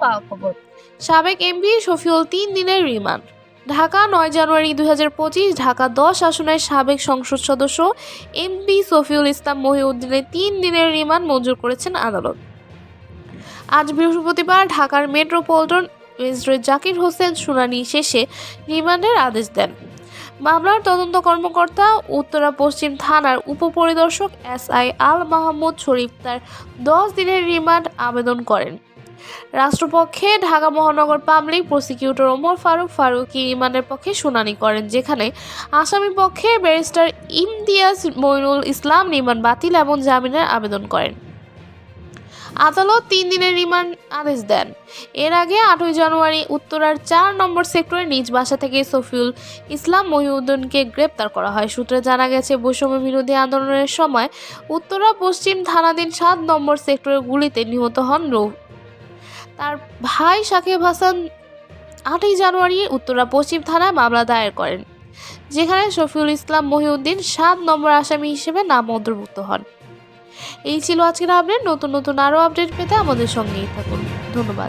পাওয়া খবর। সাবেক এমপি শফিউল তিন দিনের রিমান্ড। ঢাকা, নয় জানুয়ারি দু হাজার পঁচিশ, ঢাকা দশ আসনের সাবেক সংসদ সদস্য এমপি শফিউল ইসলাম মহিউদ্দিনের তিন দিনের রিমান্ড মঞ্জুর করেছেন আদালত। আজ বৃহস্পতিবার ঢাকার মেট্রোপলিটন ম্যাজিস্ট্রেট জাকির হোসেন শুনানি শেষে রিমান্ডের আদেশ দেন। মামলার তদন্ত কর্মকর্তা, উত্তরা পশ্চিম থানার উপপরিদর্শক এস আই আল মাহমুদ শরীফ তার দশ দিনের রিমান্ড আবেদন করেন। রাষ্ট্রপক্ষে ঢাকা মহানগর পাবলিক প্রসিকিউটর ওমর ফারুক ফারুকি রিমান্ডের পক্ষে শুনানি করেন, যেখানে আসামি পক্ষে ব্যারিস্টার ইমতিয়াজ মইনুল ইসলাম রিমান্ড বাতিল এবং জামিনের আবেদন করেন। আদালত তিন দিনের রিমান্ড আদেশ দেন। এর আগে আটই জানুয়ারি উত্তরার চার নম্বর সেক্টরে নিজ বাসা থেকে সফিউল ইসলাম মহিউদ্দিনকে গ্রেপ্তার করা হয়। সূত্রে জানা গেছে বৈষম্য বিরোধী আন্দোলনের সময় উত্তরা পশ্চিম থানাধীন সাত নম্বর সেক্টরের গুলিতে নিহত হন তার ভাই সাকিব হাসান আটই জানুয়ারি উত্তরা পশ্চিম থানায় মামলা দায়ের করেন, যেখানে শফিউল ইসলাম মহিউদ্দিন সাত নম্বর আসামি হিসেবে নাম অন্তর্ভুক্ত হন। এই ছিল আজকের আপডেট নতুন নতুন আরও আপডেট পেতে আমাদের সঙ্গেই থাকুন। ধন্যবাদ।